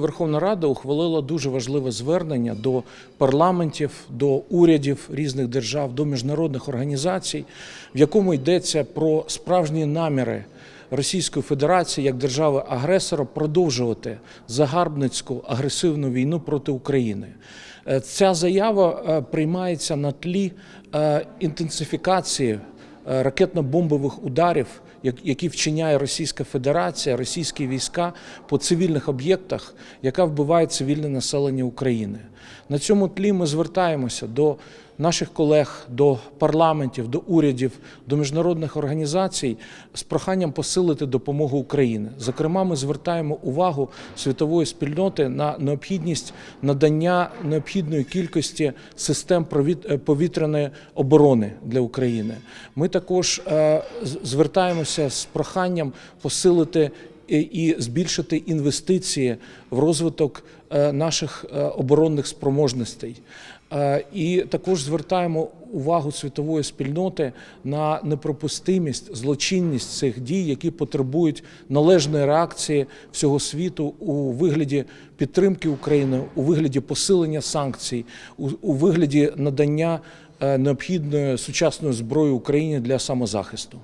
Верховна Рада ухвалила дуже важливе звернення до парламентів, до урядів різних держав, до міжнародних організацій, в якому йдеться про справжні наміри Російської Федерації як держави-агресора продовжувати загарбницьку агресивну війну проти України. Е, Ця заява е, приймається на тлі е, інтенсифікації ракетно-бомбових ударів, які вчиняє Російська Федерація, російські війська по цивільних об'єктах, яка вбиває цивільне населення України. На цьому тлі ми звертаємося до наших колег, до парламентів, до урядів, до міжнародних організацій з проханням посилити допомогу Україні. Зокрема, ми звертаємо увагу світової спільноти на необхідність надання необхідної кількості систем е, повітряної оборони для України. Ми також е, звертаємося з проханням посилити і- збільшити інвестиції в розвиток е, наших е, оборонних спроможностей. Е, І також звертаємо увагу світової спільноти на неприпустимість, злочинність цих дій, які потребують належної реакції всього світу у вигляді підтримки України, у вигляді посилення санкцій, у, вигляді надання необхідної сучасної зброї Україні для самозахисту.